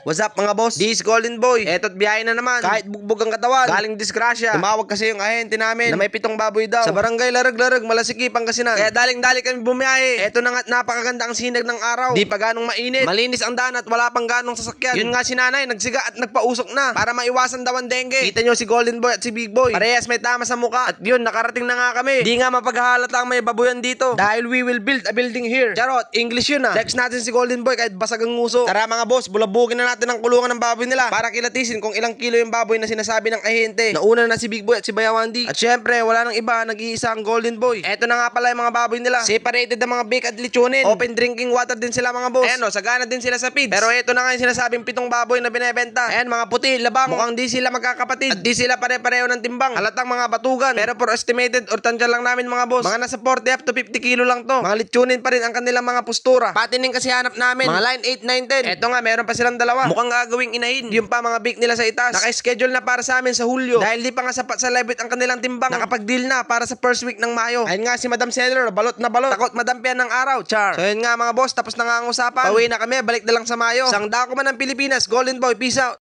What's up mga boss? This is Golden Boy. Eto't biyahe na naman. Kahit bugbog ang katawan, galing disgrasya. Tumawag kasi yung ahente namin na may pitong baboy daw. Sa barangay Larag-Larag, Malasikipan kasi na. Kaya daling-dali kami bumiyahe. Eto na nga't napakaganda ang sinag ng araw. Di pa ganong mainit. Malinis ang daan at wala pang ganong sasakyan. Yun nga si nanay, nagsiga at nagpausok na para maiwasan daw ang dengue. Kita nyo si Golden Boy at si Big Boy. Parehas may tama sa muka. At yun, nakarating na nga kami. Di nga mapaghahalata ang may babuyan dito. Dahil we will build a building here. Charot, English yun ah. Text natin si Golden Boy kahit basag ang nguso. Tara mga boss, bulabugin na natin ang kulungan ng baboy nila para kilatisin kung ilang kilo yung baboy na sinasabi ng ahente. Nauna na si Big Boy at si Bayawandi. At syempre, wala nang iba, nag-iisa ang Golden Boy. Eto na nga pala yung mga baboy nila. Separated ang mga bake at lechonin. Open drinking water din sila mga boss. Ayan o, sagana din sila sa feeds. Pero eto na nga yung sinasabing pitong baboy na binebenta. Ayan mga puti, labang. Mukhang di sila magkakapatid. At di sila pare-pareho ng timbang. Halatang mga batugan. Pero for estimated or tansya lang namin mga boss. Mga nasa 40 up to 50 kilo lang to. Mga lechonin pa rin ang kanilang mga postura. Patining kasi hanap namin. Mga line 8, 9, 10. Eto nga, meron pa silang dalawa. Mukhang gagawing inahin. Yung pa mga bake nila sa itas. Naka-schedule na para sa amin sa Hulyo. Dahil di pa nga sapat sa lebit ang kanilang timbang. Nakapag-deal na para sa first week ng Mayo. Ayun nga si Madam Seller, balot na balot. Takot madampian ng araw, char. So yun nga mga boss, tapos na nga ang usapan. Pauwi na kami, balik na lang sa Mayo. Sang dako man ng Pilipinas, Golden Boy, peace out.